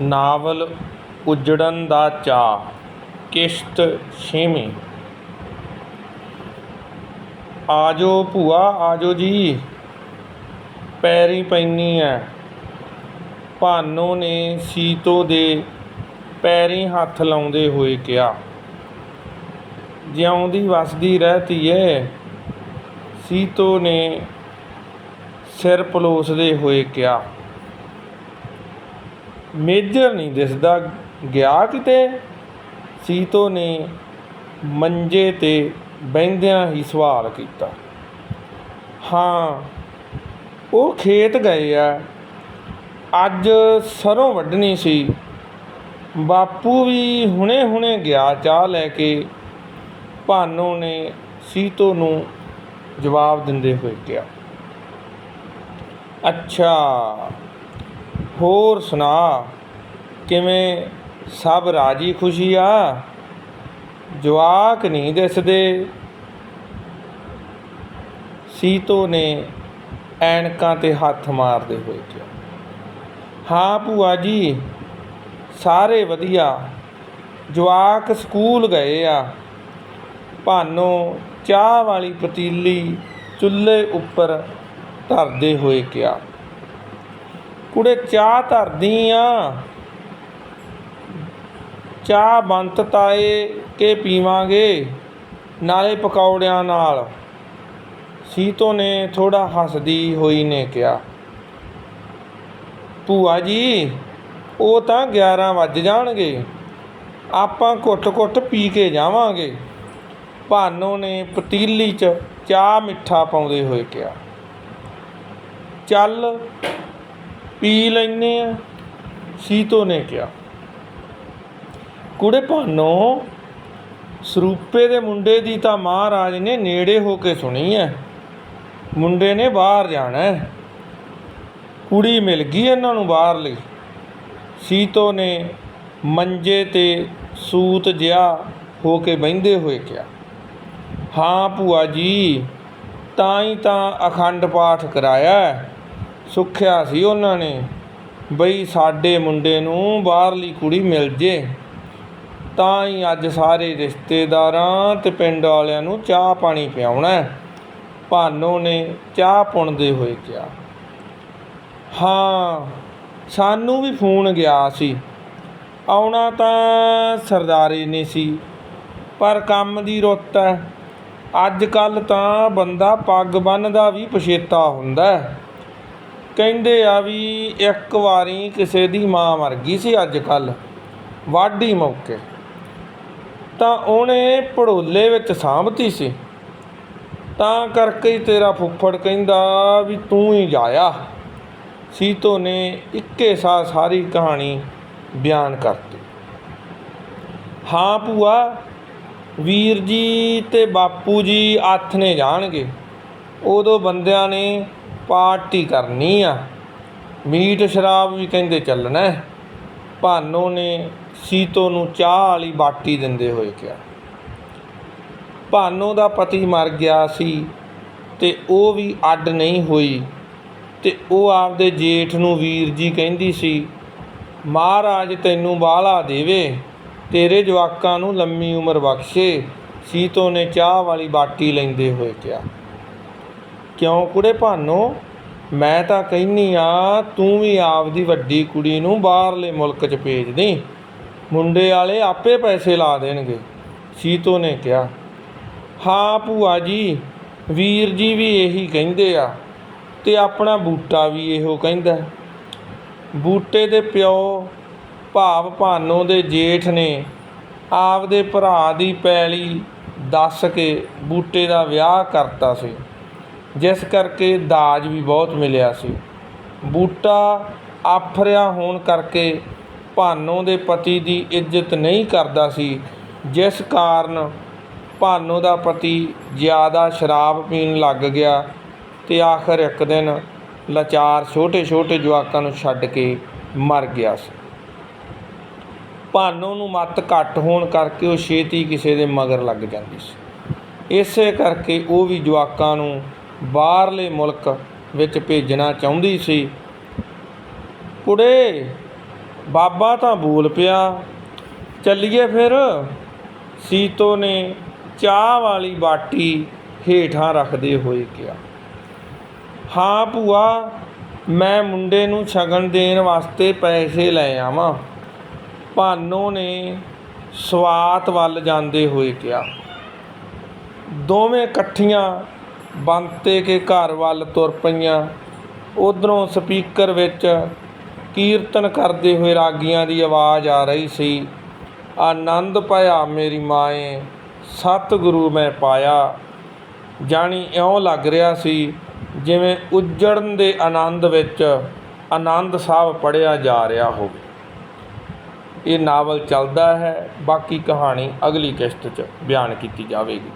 Novel ਉਜੜਨ ਦਾ ਚਾਅ, ਕਿਸ਼ਤ ਛੇਵੀਂ। ਆਜੋ ਭੂਆ, ਆਜੋ ਜੀ, ਪੈਰੀ ਪੈਣੀ ਐ। ਭਾਨੋ ਨੇ ਸੀਤੋ ਦੇ ਪੈਰੀ ਹੱਥ ਲਾਉਂਦੇ ਹੋਏ ਕਿਹਾ, ਜਿਉਂਦੀ ਵਸਦੀ ਰਹਤੀ ਏ ਸੀਤੋ ਨੇ ਸਿਰ ਪਲੋਸਦੇ ਹੋਏ ਕਿਹਾ ਮੇਜਰ ਨਹੀਂ ਦਿਸਦਾ। ਗਿਆ ਕਿਤੇ ਸੀਤੋ ਨੇ ਮੰਜੇ ਤੇ ਬਹਿੰਦਿਆਂ ਹੀ ਸਵਾਲ ਕੀਤਾ। ਹਾਂ, ਉਹ ਖੇਤ ਗਏ ਆ। ਅੱਜ ਸਰੋਂ ਵੱਢਣੀ ਸੀ। ਬਾਪੂ ਵੀ ਹੁਣੇ ਹੁਣੇ ਗਿਆ ਚਾਹ ਲੈ ਕੇ। ਭਾਨੋ ਨੇ ਸੀਤੋ ਨੂੰ ਜਵਾਬ ਦਿੰਦੇ ਹੋਏ ਕਿਹਾ, ਅੱਛਾ ਹੋਰ ਸੁਣਾ, ਕਿਵੇਂ ਸਭ ਰਾਜੀ ਖੁਸ਼ੀ ਆ? ਜਵਾਕ ਨਹੀਂ ਦਿਸਦੇ। ਸੀਤੋ ਨੇ ਐਨਕਾਂ ਤੇ ਹੱਥ ਮਾਰਦੇ ਹੋਏ ਕਿਹਾ, ਹਾਂ ਭੂਆ ਜੀ, ਸਾਰੇ ਵਧੀਆ। ਜਵਾਕ ਸਕੂਲ ਗਏ ਆ। ਭਾਨੋ ਚਾਹ ਵਾਲੀ ਪਤੀਲੀ ਚੁੱਲ੍ਹੇ ਉੱਪਰ ਧਰਦੇ ਹੋਏ ਕਿਹਾ ਕੁੜੇ, ਚਾਹ ਧਰਦੀ ਆ। ਚਾਹ ਬੰਤ ਤਾਏ ਕੇ ਪੀਵਾਂਗੇ, ਨਾਲੇ ਪਕੌੜਿਆਂ ਨਾਲ। ਸੀਤੋ ਨੇ ਥੋੜਾ ਹੱਸਦੀ ਹੋਈ ਨੇ ਕਿਹਾ, ਭੂਆ ਜੀ, ਉਹ ਤਾਂ 11 ਵੱਜ ਜਾਣਗੇ। ਆਪਾਂ ਘੁੱਟ-ਘੁੱਟ ਪੀ ਕੇ ਜਾਵਾਂਗੇ। ਭਾਨੋ ਨੇ ਪਤੀਲੀ 'ਚ ਚਾਹ ਮਿੱਠਾ ਪਾਉਂਦੇ ਹੋਏ ਕਿਹਾ, ਚੱਲ ਪੀ ਲੈਨੇ ਆ। ਸੀਤੋ ਨੇ ਕਿਹਾ, ਕੁੜੇ ਭਾਨੋ, ਸਰੂਪੇ ਦੇ ਮੁੰਡੇ ਦੀ ਤਾਂ ਮਹਾਰਾਜ ਨੇ ਨੇੜੇ ਹੋ ਕੇ ਸੁਣੀ ਐ। ਮੁੰਡੇ ਨੇ ਬਾਹਰ ਜਾਣਾ ਹੈ। ਕੁੜੀ ਮਿਲ ਗਈ ਇਹਨਾਂ ਨੂੰ ਬਾਹਰ ਲਈ। ਸੀਤੋ ਨੇ ਮੰਜੇ ਤੇ ਸੂਤ ਜਿਹਾ ਹੋ ਕੇ ਬਹਿੰਦੇ ਹੋਏ ਕਿਹਾ, ਹਾਂ ਭੂਆ ਜੀ, ਤਾਂ ਹੀ ਤਾਂ ਅਖੰਡ ਪਾਠ ਕਰਾਇਆ ਸੁੱਖਿਆ ਸੀ ਉਹਨਾਂ ਨੇ, ਬਈ ਸਾਡੇ ਮੁੰਡੇ ਨੂੰ ਬਾਹਰਲੀ ਕੁੜੀ ਮਿਲ ਜੇ। ਤਾਂ ਹੀ ਅੱਜ ਸਾਰੇ ਰਿਸ਼ਤੇਦਾਰਾਂ ਤੇ ਪਿੰਡ ਵਾਲਿਆਂ ਨੂੰ ਚਾਹ ਪਾਣੀ ਪਿਆਉਣਾ ਭਾਨੋ ਨੇ ਚਾਹ ਪੁਣਦੇ ਹੋਏ ਕਿਹਾ, ਹਾਂ, ਸਾਨੂੰ ਵੀ ਫੋਨ ਗਿਆ ਸੀ। ਆਉਣਾ ਤਾਂ ਸਰਦਾਰੀ ਨੇ ਸੀ, ਪਰ ਕੰਮ ਦੀ ਰੁੱਤ ਹੈ। ਅੱਜ ਕੱਲ ਤਾਂ ਬੰਦਾ ਪੱਗ ਬੰਨਦਾ ਵੀ ਪਛੇਤਾ ਹੁੰਦਾ ਕਹਿੰਦੇ ਆ ਵੀ ਇੱਕ ਵਾਰੀ ਕਿਸੇ ਦੀ ਮਾਂ ਮਰ ਗਈ ਸੀ ਅੱਜ ਕੱਲ, ਵਾਢੀ ਮੌਕੇ। ਤਾਂ ਉਹਨੇ ਪੜੋਲੇ ਵਿੱਚ ਸਾਂਭਤੀ ਸੀ। ਤਾਂ ਕਰਕੇ ਹੀ ਤੇਰਾ ਫੁੱਫੜ ਕਹਿੰਦਾ ਵੀ ਤੂੰ ਹੀ ਜਾਇਆ। ਸੀਤੋ ਨੇ ਇੱਕੇ ਸਾਹ ਸਾਰੀ ਕਹਾਣੀ ਬਿਆਨ ਕਰਤੀ। ਹਾਂ ਭੂਆ, ਵੀਰ ਜੀ ਤੇ ਬਾਪੂ ਜੀ ਆਥ ਨੇ ਜਾਣਗੇ। ਉਦੋਂ ਬੰਦਿਆਂ ਨੇ ਪਾਰਟੀ ਕਰਨੀ ਆ। ਮੀਟ ਸ਼ਰਾਬ ਵੀ ਕਹਿੰਦੇ ਚੱਲਣਾ ਭਾਨੋ ਨੇ ਸੀਤੋ ਨੂੰ ਚਾਹ ਵਾਲੀ ਬਾਟੀ ਦਿੰਦੇ ਹੋਏ ਕਿਹਾ। ਭਾਨੋ ਦਾ ਪਤੀ ਮਰ ਗਿਆ ਸੀ ਤੇ ਉਹ ਵੀ ਅੱਡ ਨਹੀਂ ਹੋਈ ਤੇ ਉਹ ਆਪਦੇ ਜੇਠ ਨੂੰ ਵੀਰ ਜੀ ਕਹਿੰਦੀ ਸੀ, ਮਹਾਰਾਜ ਤੈਨੂੰ ਬਾਹਲਾ ਦੇਵੇ, ਤੇਰੇ ਜਵਾਕਾਂ ਨੂੰ ਲੰਮੀ ਉਮਰ ਬਖਸ਼ੇ, ਸੀਤੋ ਨੇ ਚਾਹ ਵਾਲੀ ਬਾਟੀ ਲੈਂਦੇ ਹੋਏ ਕਿਹਾ। ਕਿਉਂ ਕੁੜੇ ਭਾਨੋ? ਮੈਂ ਤਾਂ ਕਹਿੰਨੀ ਆ ਤੂੰ ਵੀ ਆਪਦੀ ਵੱਡੀ ਕੁੜੀ ਨੂੰ ਬਾਹਰਲੇ ਮੁਲਕ 'ਚ ਭੇਜ ਦੇ ਮੁੰਡੇ ਵਾਲੇ ਆਪੇ ਪੈਸੇ ਲਾ ਦੇਣਗੇ, ਸੀਤੋ ਨੇ ਕਿਹਾ। ਹਾਂ ਭੂਆ ਜੀ, ਵੀਰ ਜੀ ਵੀ ਇਹੀ ਕਹਿੰਦੇ ਆ, ਤੇ ਆਪਣਾ ਬੂਟਾ ਵੀ ਇਹੋ ਕਹਿੰਦਾ। ਬੂਟੇ ਦੇ ਪਿਓ ਭਾਵ ਭਾਨੋ ਦੇ ਜੇਠ ਨੇ ਆਪਦੇ ਭਰਾ ਦੀ ਪੈਲੀ ਦੱਸ ਕੇ ਬੂਟੇ ਦਾ ਵਿਆਹ ਕਰਤਾ ਸੀ। ਜਿਸ ਕਰਕੇ ਦਾਜ ਵੀ ਬਹੁਤ ਮਿਲਿਆ ਸੀ। ਬੂਟਾ ਆਫਰਿਆ ਹੋਣ ਕਰਕੇ ਭਾਨੋ ਦੇ ਪਤੀ ਦੀ ਇੱਜ਼ਤ ਨਹੀਂ ਕਰਦਾ ਸੀ, ਜਿਸ ਕਾਰਨ ਭਾਨੋ ਦਾ ਪਤੀ ਜ਼ਿਆਦਾ ਸ਼ਰਾਬ ਪੀਣ ਲੱਗ ਗਿਆ ਤੇ ਆਖਰ ਇੱਕ ਦਿਨ ਲਾਚਾਰ ਛੋਟੇ ਛੋਟੇ ਜਵਾਕਾਂ ਨੂੰ ਛੱਡ ਕੇ ਮਰ ਗਿਆ ਸੀ। ਭਾਨੋ ਨੂੰ ਮੱਤ ਘੱਟ ਹੋਣ ਕਰਕੇ ਉਹ ਛੇਤੀ ਕਿਸੇ ਦੇ ਮਗਰ ਲੱਗ ਜਾਂਦੀ ਸੀ। ਇਸੇ ਕਰਕੇ ਉਹ ਵੀ ਜਵਾਕਾਂ ਨੂੰ ਬਾਹਰਲੇ ਮੁਲਕ ਵਿੱਚ ਭੇਜਣਾ ਚਾਹੁੰਦੀ ਸੀ। ਕੁੜੇ, ਬਾਬਾ ਤਾਂ ਬੋਲ ਪਿਆ। ਚੱਲੀਏ ਫਿਰ। ਸੀਤੋ ਨੇ ਚਾਹ ਵਾਲੀ ਬਾਟੀ ਹੇਠਾਂ ਰੱਖਦੇ ਹੋਏ ਕਿਹਾ, ਹਾਂ ਭੂਆ, ਮੈਂ ਮੁੰਡੇ ਨੂੰ ਸ਼ਗਨ ਦੇਣ ਵਾਸਤੇ ਪੈਸੇ ਲੈ ਆਵਾਂ। ਭਾਨੋ ਨੇ ਸਵਾਤ ਵੱਲ ਜਾਂਦੇ ਹੋਏ ਕਿਹਾ, ਦੋਵੇਂ ਇਕੱਠੀਆਂ ਬੰਤੇ ਕੇ ਘਰ ਵੱਲ ਤੁਰ ਪਈਆਂ। ਉੱਧਰੋਂ ਸਪੀਕਰ ਵਿੱਚ ਕੀਰਤਨ ਕਰਦੇ ਹੋਏ ਰਾਗੀਆਂ ਦੀ ਆਵਾਜ਼ ਆ ਰਹੀ ਸੀ। ਆਨੰਦ ਪਾਇਆ ਮੇਰੀ ਮਾਏ, ਸਤਿਗੁਰੂ ਮੈਂ ਪਾਇਆ। ਜਾਣੀ ਇਉਂ ਲੱਗ ਰਿਹਾ ਸੀ ਜਿਵੇਂ ਉੱਜੜਨ ਦੇ ਆਨੰਦ ਵਿੱਚ ਆਨੰਦ ਸਾਹਿਬ ਪੜਿਆ ਜਾ ਰਿਹਾ ਹੋਵੇ। ਇਹ ਨਾਵਲ ਚੱਲਦਾ ਹੈ। ਬਾਕੀ ਕਹਾਣੀ ਅਗਲੀ ਕਿਸ਼ਤ 'ਚ ਬਿਆਨ ਕੀਤੀ ਜਾਵੇਗੀ।